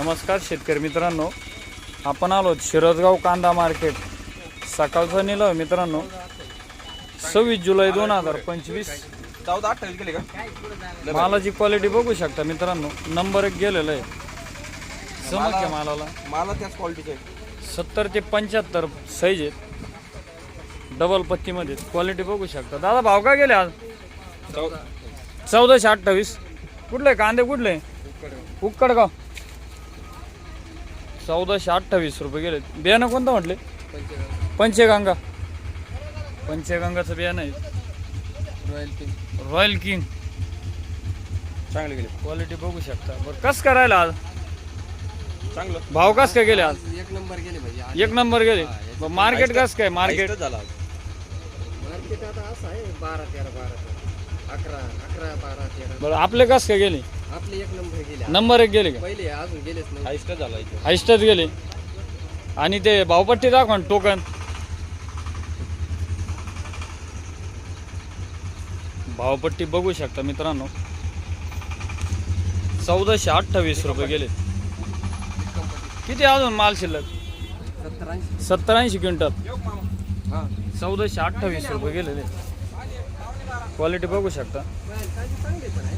नमस्कार शेतकरी मित्रांनो. आपण आलो शिरसगाव कांदा मार्केट. सकाळचं नेलं मित्रांनो. सव्वीस जुलै दोन हजार पंचवीस. चौदा अठ्ठावीस गेले का? मालाची क्वालिटी बघू शकता मित्रांनो. नंबर एक गेलेला आहे. समज आहे मालाला? मला त्याच क्वालिटीचे सत्तर ते पंच्याहत्तर साईज आहेत. डबल पत्तीमध्ये क्वालिटी बघू शकता. दादा भाव का गेले आज? चौदा चौदाशे अठ्ठावीस. कुठले? कांदे कुठले? उक्कडगाव चौदाशे अठ्ठावीस रुपये गेले बियाणं कोणतं म्हटले? पंचगंगा. पंचगंगाचं बियाणं आहे. रॉयल किंग रॉयल किंग चांगले गेले क्वालिटी बघू शकता. बरं कसं करायला आज? चांगलं. भाव कस काय गेले आज? एक नंबर गेले भाई. एक नंबर गेले. मार्केट कस काय? मार्केट झाला आज. मार्केट आता असं आहे बारा तेरा बारा तेरा. अकरा अकरा बारा तेरा. बरं आपले कस काय गेले? आपले एक नंबर गेले. नंबर एक गेले का? पहिले अजून गेलेच नाही. Highest झाला इथे. हायस्टच गेले. आणि ते भावपट्टी दाखवा ना, टोकन. भावपट्टी बघू शकता मित्रांनो. चौदाशे अठ्ठावीस रुपये गेले. किती अजून माल शिल्लक? सत्तर ऐंशी सत्तर ऐंशी क्विंटल. हा. चौदाशे अठ्ठावीस रुपये गेलेले. क्वालिटी बघू शकता. चांगले पण आहे